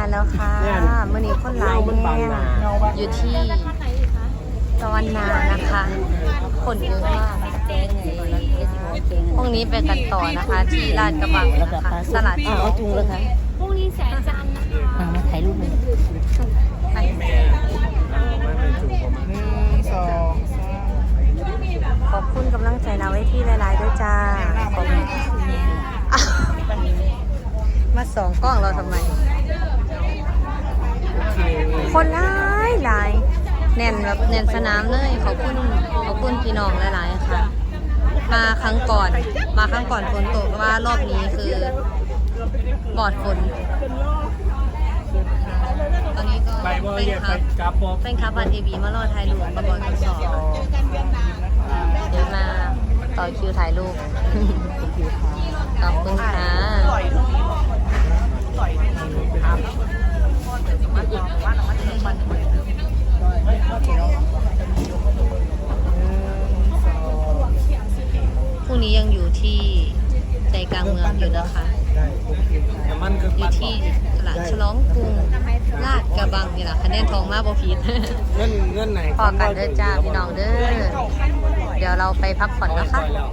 านแล้วค่ะมื่อนี้คนหลายมันบางแน่นาอยู่ที่ตะวันนานะคะ คนเยอะมากพรุ่งนี้ไปกันต่อนะคะ ที่ลาดกระบังนะคะตลาดอ้าวเอาจุงเลยค่ะพรุ่งนี้แสนจันทร์นะคะมามาถ่ายรูปเลยไปสองขอบคุณกำลังใจนาไว้ที่หลายๆด้วยจ้าขอบคุณอ้าวมาสองกล้องเราทำไม คนหลายหลายแน่นแบบแน่นสนามเลย ขอบคุณขอบคุณพี่น้องหลาย ๆ ค่ะ มาครั้งก่อน มาครั้งก่อนฝนตกว่ารอบนี้คือปลอดฝน ตอนนี้ก็เป็นครับเป็นครับบัตรเอบีมารอถ่ายรูปกับบอลทดสอบเดี๋ยวมาต่อคิวถ่ายรูปคุณค่ะ ยังอยู่ที่ใจกลางเมืองอยู่นะคะได้โอเคแต่มันคืออยู่ที่ตลาดฉลองกรุงลาดกระบังนี่แหละคะแนนทองมาบ่ผิด เงินเงินไหนพอกันเด้อจ้าพี่น้องเด้อ เดี๋ยวเราไปพักผ่อนนะคะแล้ว